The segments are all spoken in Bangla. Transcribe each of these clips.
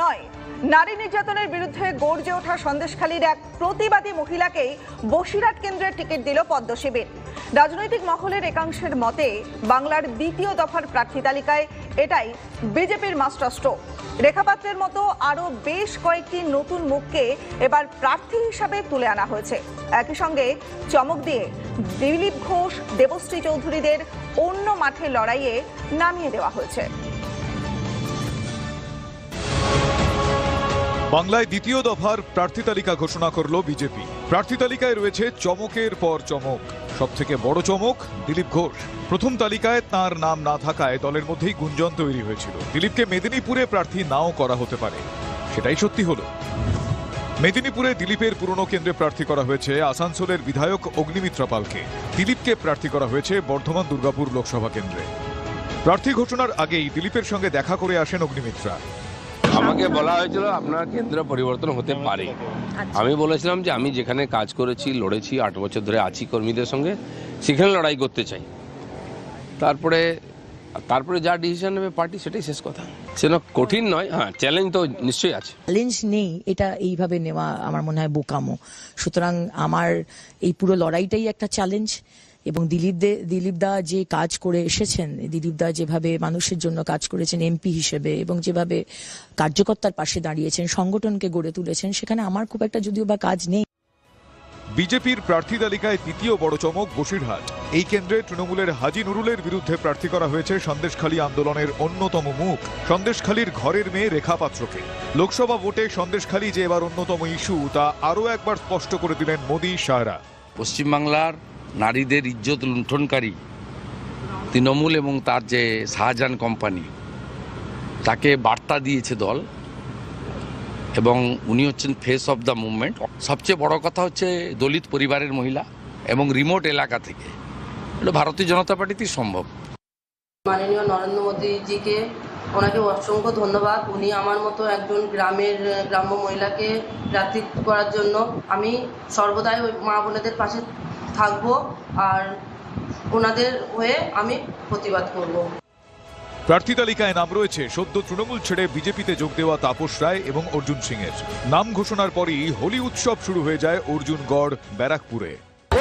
নয়। নারী নির্যাতনের বিরুদ্ধে গর্জে ওঠা সন্দেশখালীর এক প্রতিবাদী মহিলাকেই বসিরহাট কেন্দ্রের টিকিট দিল পদ্ম শিবির। রাজনৈতিক মহলের একাংশের মতে, বাংলার দ্বিতীয় দফার প্রার্থী তালিকায় এটাই বিজেপির মাস্টার স্ট্রোক রেখাপাত্রের মতো আরও বেশ কয়েকটি নতুন মুখকে এবার প্রার্থী হিসাবে তুলে আনা হয়েছে। একই সঙ্গে চমক দিয়ে দিলীপ ঘোষ, দেবশ্রী চৌধুরীদের অন্য মাঠে লড়াইয়ে নামিয়ে দেওয়া হয়েছে। বাংলায় দ্বিতীয় দফার প্রার্থী তালিকা ঘোষণা করল বিজেপি। প্রার্থী তালিকায় রয়েছে চমকের পর চমক সব থেকে বড় চমক দিলীপ ঘোষ। প্রথম তালিকায় তার নাম না থাকায় দলের মধ্যেই গুঞ্জন তৈরি হয়েছিল। দিলীপকে মেদিনীপুরে প্রার্থী নাও করা হতে পারে, সেটাই সত্যি হলো। মেদিনীপুরে দিলীপের পুরনো কেন্দ্রে প্রার্থী করা হয়েছে আসানসোলের বিধায়ক অগ্নিমিত্রা পালকে। দিলীপকে প্রার্থী করা হয়েছে বর্ধমান দুর্গাপুর লোকসভা কেন্দ্রে। প্রার্থী ঘোষণার আগেই দিলীপের সঙ্গে দেখা করে আসেন অগ্নিমিত্রা। আমাকে বলা হয়েছিল আপনার কেন্দ্র পরিবর্তন হতে পারে। আমি বলেছিলাম যে আমি যেখানে কাজ করেছি লড়েছি আট বছর ধরে আছি কর্মীদের সঙ্গে সেখানে লড়াই করতে চাই। তারপরে তারপরে যা ডিসিশন নেবে পার্টি সেটাই শেষ কথা। সেটা কঠিন নয় হ্যাঁ চ্যালেঞ্জ তো নিশ্চয়ই আছে। চ্যালেঞ্জ নেই এটা এইভাবে নেওয়া আমার মনে হয় বোকামো। সুতরাং আমার এই পুরো লড়াইটাই একটা চ্যালেঞ্জ এবং দিলীপ দে দিলীপ দা যে কাজ করে এসেছেন দিলীপ দা যেভাবে মানুষের জন্য কাজ করেছেন এমপি হিসেবে এবং যেভাবে কার্যকর্তার পাশে দাঁড়িয়েছেন সংগঠনকে গড়ে তুলেছেন সেখানে আমার খুব একটা যদিও বা কাজ নেই। বিজেপির প্রার্থী তালিকায় তৃতীয় বড় চমক বসিরহাট। এই কেন্দ্রে তৃণমূলের হাজি নুরুলের বিরুদ্ধে প্রার্থী করা হয়েছে সন্দেশখালী আন্দোলনের অন্যতম মুখ সন্দেশখালীর ঘরের মেয়ে রেখা পাত্রকে। লোকসভা ভোটে সন্দেশখালী যে এবার অন্যতম ইস্যু তা আরও একবার স্পষ্ট করে দিলেন মোদী শাহরা পশ্চিমবাংলার নারীদের ইজ্জত লুণ্ঠনকারী তৃণমূল এবং তার যে শাহজাহান কোম্পানি, তাকে বার্তা দিয়েছে দল এবং উনি হচ্ছেন ফেস অফ দ্য মুভমেন্ট সবচেয়ে বড় কথা হচ্ছে দলিত পরিবারের মহিলা এবং রিমোট এলাকা থেকে। এটা ভারতীয় জনতা পার্টিতেই সম্ভব। মাননীয় নরেন্দ্র মোদীজিকে ওনাকে অসংখ্য ধন্যবাদ। উনি আমার মতো একজন গ্রামের, গ্রাম্য মহিলাকে প্রার্থী করার জন্য আমি সর্বদাই ওই মা বোনেদের পাশে থাকব আর ওনাদের হয়ে আমি প্রতিবাদ করব। প্রার্থী তালিকায় নাম রয়েছে সদ্য তৃণমূল ছেড়ে বিজেপিতে যোগ দেওয়া তাপস রায় এবং অর্জুন সিং এর নাম ঘোষণার পরই হোলি উৎসব শুরু হয়ে যায় অর্জুন গড় ব্যারাকপুরে।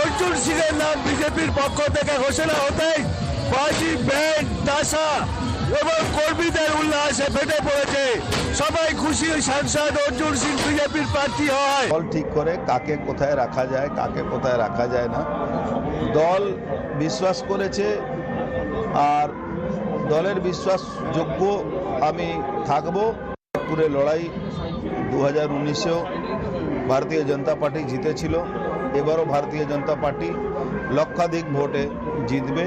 অর্জুন সিং এর নাম বিজেপির পক্ষ থেকে ঘোষণা হতেই বাজি ব্যান্ড দাসা এবং কর্মীদের উল্লাসে ফেটে পড়েছে। সবাই খুশি সাংসদ অর্জুন সিং বিজেপির প্রার্থী হয় দল ঠিক করে কাকে কোথায় রাখা যায়, কাকে কোথায় রাখা যায় না। দল বিশ্বাস করেছে আর দলের বিশ্বাসযোগ্য আমি থাকব। পুরে লড়াই দু হাজার উনিশেও ভারতীয় জনতা পার্টি জিতেছিল। এবারও ভারতীয় জনতা পার্টি লক্ষাধিক ভোটে জিতবে।